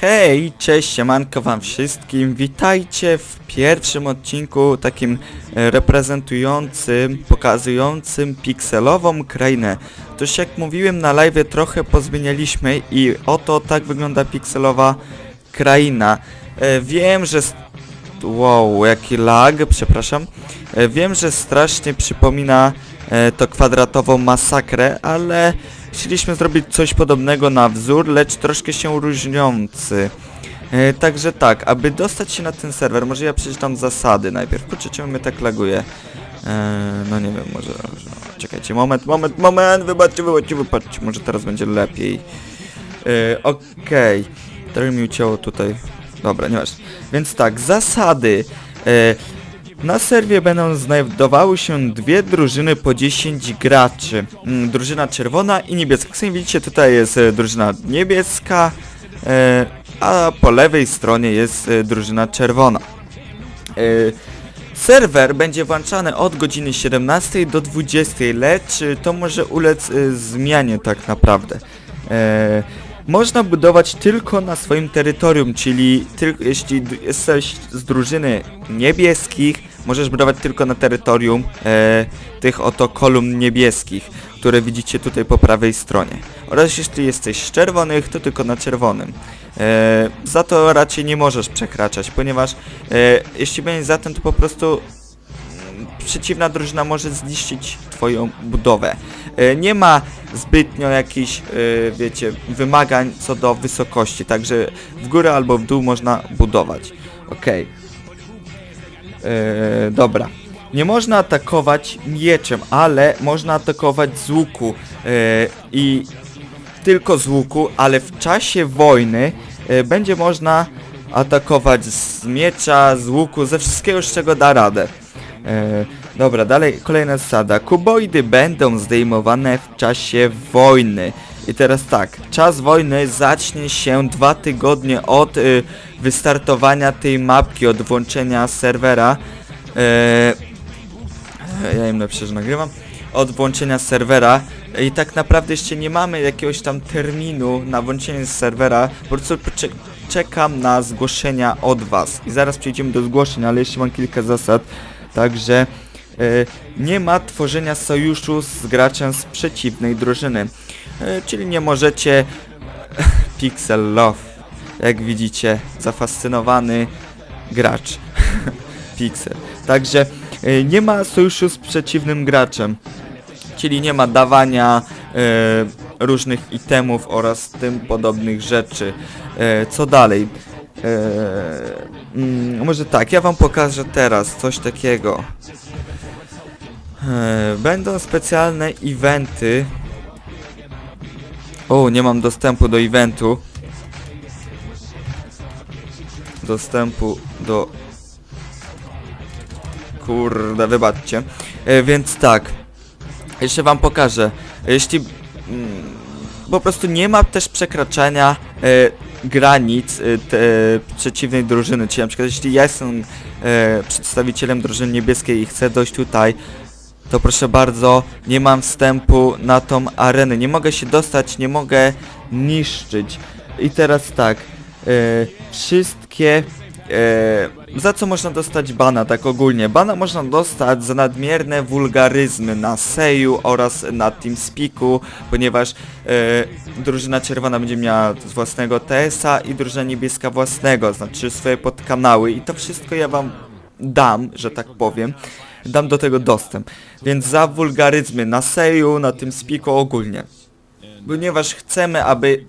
Hej, cześć, siemanko wam wszystkim. Witajcie w pierwszym odcinku takim e, reprezentującym, pokazującym pikselową krainę. Toż jak mówiłem na live trochę pozmienialiśmy i oto tak wygląda pikselowa kraina. E, wiem, że... Wow, jaki lag, przepraszam. E, wiem, że strasznie przypomina to kwadratową masakrę, ale chcieliśmy zrobić coś podobnego na wzór, lecz troszkę się różniący. E, także tak, aby dostać się na ten serwer, może ja przeczytam zasady najpierw. Kurczę, czemu mnie tak laguje? E, no nie wiem, może... czekajcie, moment, moment, moment, wybaczcie, wybaczcie, wybaczcie, może teraz będzie lepiej. E, Okej, trochę mi ucięło tutaj. Dobra, nieważne. Więc tak, zasady. E, na serwie będą znajdowały się dwie drużyny po 10 graczy. Mm, drużyna czerwona i niebieska. Jak widzicie, tutaj jest e, drużyna niebieska, e, a po lewej stronie jest e, drużyna czerwona. Serwer będzie włączany od godziny 17 do 20, lecz to może ulec zmianie tak naprawdę. Można budować tylko na swoim terytorium, czyli tylko jeśli jesteś z drużyny niebieskich, możesz budować tylko na terytorium e, tych oto kolumn niebieskich, które widzicie tutaj po prawej stronie. Oraz jeśli jesteś z czerwonych, to tylko na czerwonym. E, za to raczej nie możesz przekraczać, ponieważ e, jeśli będziesz za tym, to po prostu przeciwna drużyna może zniszczyć twoją budowę. E, Nie ma zbytnio jakichś, e, wiecie, wymagań co do wysokości, także w górę albo w dół można budować. Okej. E, dobra. Nie można atakować mieczem, ale można atakować z łuku. I tylko z łuku, ale w czasie wojny będzie można atakować z miecza, z łuku, ze wszystkiego, z czego da radę. E, dobra, dalej kolejna zasada. Kuboidy będą zdejmowane w czasie wojny. I teraz tak, czas wojny zacznie się dwa tygodnie od y, wystartowania tej mapki, od włączenia serwera. E, ja im napiszę, że nagrywam. Od włączenia serwera i tak naprawdę jeszcze nie mamy jakiegoś tam terminu na włączenie serwera. Po prostu cze czekam na zgłoszenia od was. I zaraz przejdziemy do zgłoszeń, ale jeszcze mam kilka zasad. Także e, nie ma tworzenia sojuszu z graczem z przeciwnej drużyny. E, czyli nie możecie Pixel Love. Jak widzicie, zafascynowany gracz. Pixel. Także e, nie ma sojuszu z przeciwnym graczem. Czyli nie ma dawania różnych itemów oraz tym podobnych rzeczy. Co dalej? E, mm, może tak, ja wam pokażę teraz coś takiego. E, będą specjalne eventy. O, nie mam dostępu do eventu. Dostępu do... Kurde, wybaczcie. E, więc tak. Jeszcze wam pokażę. Jeśli... Mm, po prostu nie ma też przekraczania granic e, te, przeciwnej drużyny. Czyli na przykład jeśli ja jestem e, przedstawicielem drużyny niebieskiej i chcę dojść tutaj, to proszę bardzo, nie mam wstępu na tą arenę. Nie mogę się dostać, nie mogę niszczyć. I teraz tak, e, wszystkie... E, za co można dostać bana, tak ogólnie? Bana można dostać za nadmierne wulgaryzmy na Seju oraz na TeamSpeaku, ponieważ e, drużyna czerwona będzie miała własnego TS-a i drużyna niebieska własnego, znaczy swoje podkanały i to wszystko ja wam dam, że tak powiem, dam do tego dostęp. Więc za wulgaryzmy na Seju, na TeamSpeaku ogólnie. Ponieważ chcemy, aby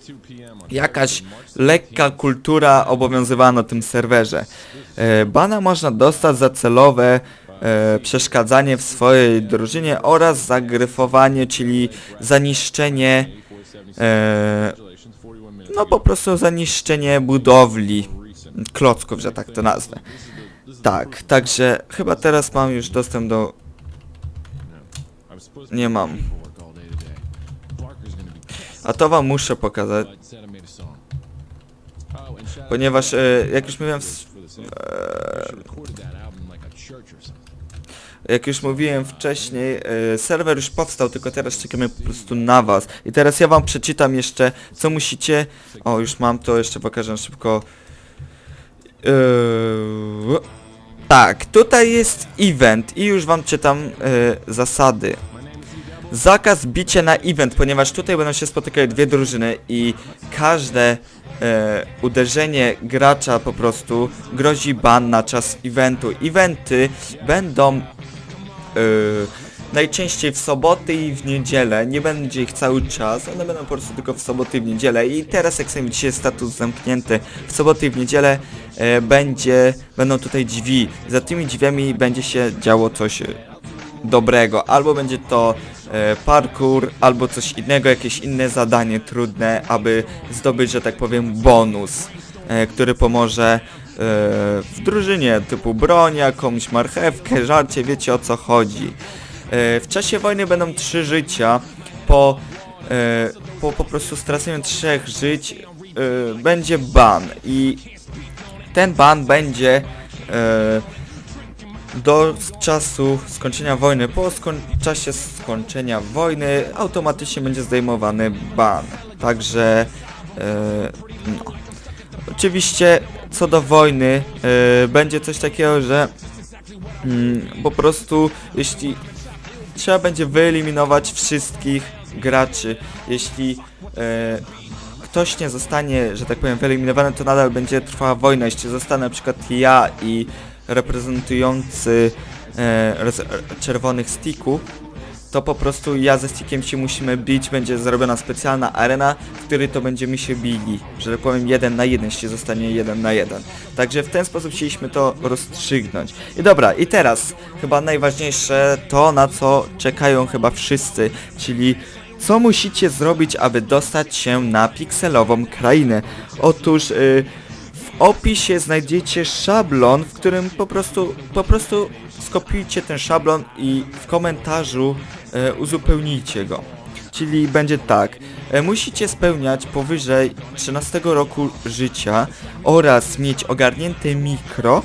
jakaś lekka kultura obowiązywała na tym serwerze. E, bana można dostać za celowe e, przeszkadzanie w swojej drużynie oraz zagryfowanie, czyli zaniszczenie e, no po prostu zaniszczenie budowli klocków, że tak to nazwę. Tak, także chyba teraz mam już dostęp do... Nie mam. A to wam muszę pokazać, ponieważ e, jak już mówiłem, w, e, jak już mówiłem wcześniej, e, serwer już powstał, tylko teraz czekamy po prostu na was. I teraz ja wam przeczytam jeszcze, co musicie... O, już mam to, jeszcze pokażę szybko. Eee, tak, tutaj jest event i już wam czytam e, zasady. Zakaz bicia na event, ponieważ tutaj będą się spotykały dwie drużyny i każde e, uderzenie gracza po prostu grozi ban na czas eventu. Eventy będą e, najczęściej w soboty i w niedzielę, nie będzie ich cały czas, one będą po prostu tylko w soboty i w niedzielę. I teraz jak sobie widzicie status zamknięty. W soboty i w niedzielę e, będzie, będą tutaj drzwi, za tymi drzwiami będzie się działo coś e, dobrego, albo będzie to parkour, albo coś innego, jakieś inne zadanie trudne, aby zdobyć, że tak powiem, bonus, e, który pomoże e, w drużynie, typu broń, jakąś marchewkę, żarcie, wiecie o co chodzi. E, w czasie wojny będą trzy życia, po, e, po po prostu straceniu trzech żyć e, będzie ban i ten ban będzie e, do czasu skończenia wojny. Po skoń czasie skończenia wojny automatycznie będzie zdejmowany ban. Także e, no. Oczywiście co do wojny e, będzie coś takiego, że mm, po prostu jeśli trzeba będzie wyeliminować wszystkich graczy, jeśli e, ktoś nie zostanie, że tak powiem, wyeliminowany, to nadal będzie trwała wojna. Jeśli zostanę na przykład ja i reprezentujący e, czerwonych sticków, to po prostu ja ze stickiem się musimy bić, będzie zrobiona specjalna arena, w której to będziemy się bili, że tak powiem jeden na jeden, jeśli zostanie jeden na jeden. Także w ten sposób chcieliśmy to rozstrzygnąć. I dobra, i teraz chyba najważniejsze to, na co czekają chyba wszyscy, czyli co musicie zrobić, aby dostać się na pikselową krainę. Otóż y, w opisie znajdziecie szablon, w którym po prostu, po prostu skopiujcie ten szablon i w komentarzu e, uzupełnijcie go. Czyli będzie tak, e, musicie spełniać powyżej 13 roku życia oraz mieć ogarnięte mikro,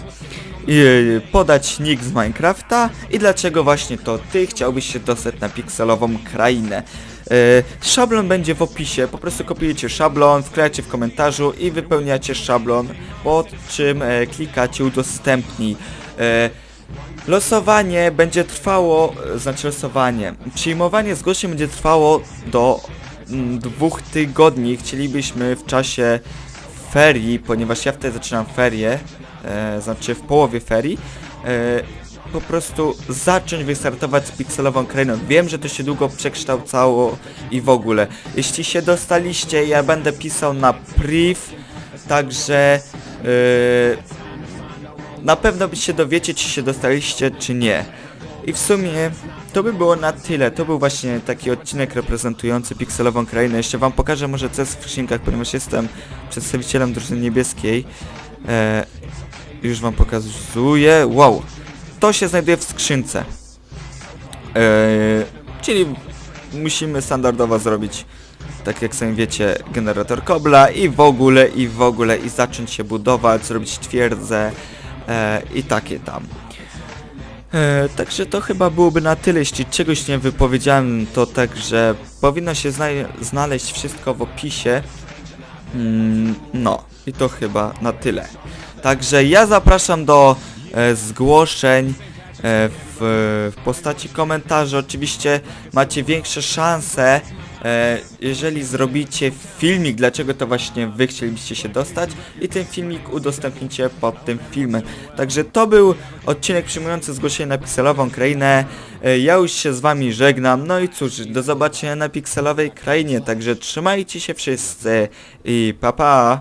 i podać nick z Minecrafta i dlaczego właśnie to ty chciałbyś się dostać na pikselową krainę. E, szablon będzie w opisie, po prostu kopiujecie szablon, wklejacie w komentarzu i wypełniacie szablon, po czym e, klikacie udostępnij. E, Losowanie będzie trwało, znaczy losowanie, przyjmowanie zgłoszeń będzie trwało do mm, dwóch tygodni. Chcielibyśmy w czasie ferii, ponieważ ja wtedy zaczynam ferie, znaczy w połowie ferii, po prostu zacząć wystartować z pikselową krainą. Wiem, że to się długo przekształcało i w ogóle. Jeśli się dostaliście, ja będę pisał na priv, także e, na pewno się dowiecie, czy się dostaliście, czy nie. I w sumie to by było na tyle. To był właśnie taki odcinek reprezentujący pikselową krainę. Jeszcze wam pokażę może co jest w skrzynkach, ponieważ jestem przedstawicielem drużyny niebieskiej. E, już wam pokazuję. Wow! To się znajduje w skrzynce. E, czyli musimy standardowo zrobić, tak jak sami wiecie, generator kobla i w ogóle, i w ogóle, i zacząć się budować, zrobić twierdzę e, i takie tam. E, także to chyba byłoby na tyle, jeśli czegoś nie wypowiedziałem, to także powinno się zna znaleźć wszystko w opisie. Mm, no, i to chyba na tyle. Także ja zapraszam do zgłoszeń e, w, w postaci komentarzy. Oczywiście macie większe szanse, e, jeżeli zrobicie filmik, dlaczego to właśnie wy chcielibyście się dostać i ten filmik udostępnicie pod tym filmem. Także to był odcinek przyjmujący zgłoszenie na pikselową krainę. E, Ja już się z wami żegnam. No i cóż, do zobaczenia na pikselowej krainie. Także trzymajcie się wszyscy i pa pa!